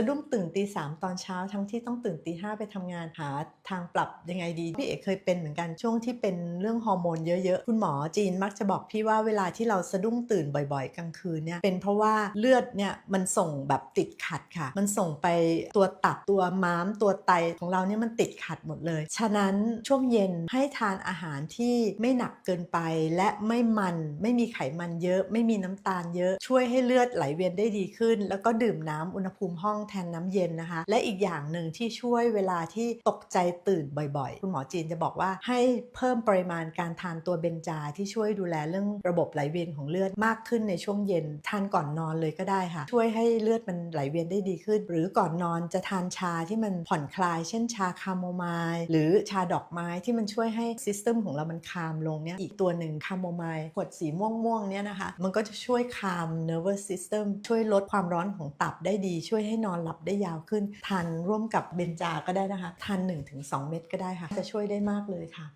ะดุ้งตื่นตีสามตอนเช้าทั้งที่ต้องตื่นตีห้าไปทำงานหาทางปรับยังไงดี พี่เอกเคยเป็นเหมือนกันช่วงที่เป็นเรื่องฮอร์โมนเยอะๆ คุณหมอจีนมักจะบอกพี่ว่าเวลาที่เราสะดุ้งตื่นบ่อยๆ กลางคืนเนี่ยเป็นเพราะว่าเลือดเนี่ยมันส่งแบบติดขัดค่ะ มันส่งไปตัวตับตัวม้ามตัวไตของเราเนี่ยมันติดขัดหมดเลย ฉะนั้นช่วงเย็นให้ทานอาหารที่ไม่หนักเกินไปและไม่มันไม่มีไขมันเยอะ ไม่มีน้ำตาลเยอะช่วยให้เลือดไหลเวียนได้ดีขึ้น แล้วก็ดื่มน้ำอุณหภูมิห้องแทนน้ำเย็นนะคะ และอีกอย่างหนึ่งที่ช่วยเวลาที่ตกใจตื่นบ่อยๆ คุณหมอจีนจะบอกว่าให้เพิ่มปริมาณการทานตัวเบนจาที่ช่วยดูแลเรื่องระบบไหลเวียนของเลือดมากขึ้นในช่วงเย็น ทานก่อนนอนเลยก็ได้ค่ะ ช่วยให้เลือดมันไหลเวียนได้ดีขึ้น หรือก่อนนอนจะทานชาที่มันผ่อนคลาย เช่นชาคาโมไมล์หรือชาดอกไม้ที่มันช่วยให้ซิสเต็มของเรามันคามลงเนี่ยอีกตัวหนึ่งคาโมไมล์ขวดสีม่วงๆเนี่ยนะคะมันก็จะช่วยคาม nervous system ช่วยลดความร้อนของตับได้ดีช่วยให้นอนอนหลับได้ยาวขึ้น ทานร่วมกับเบนจาก็ได้นะคะ ทาน 1-2 เม็ดก็ได้ค่ะ จะช่วยได้มากเลยค่ะ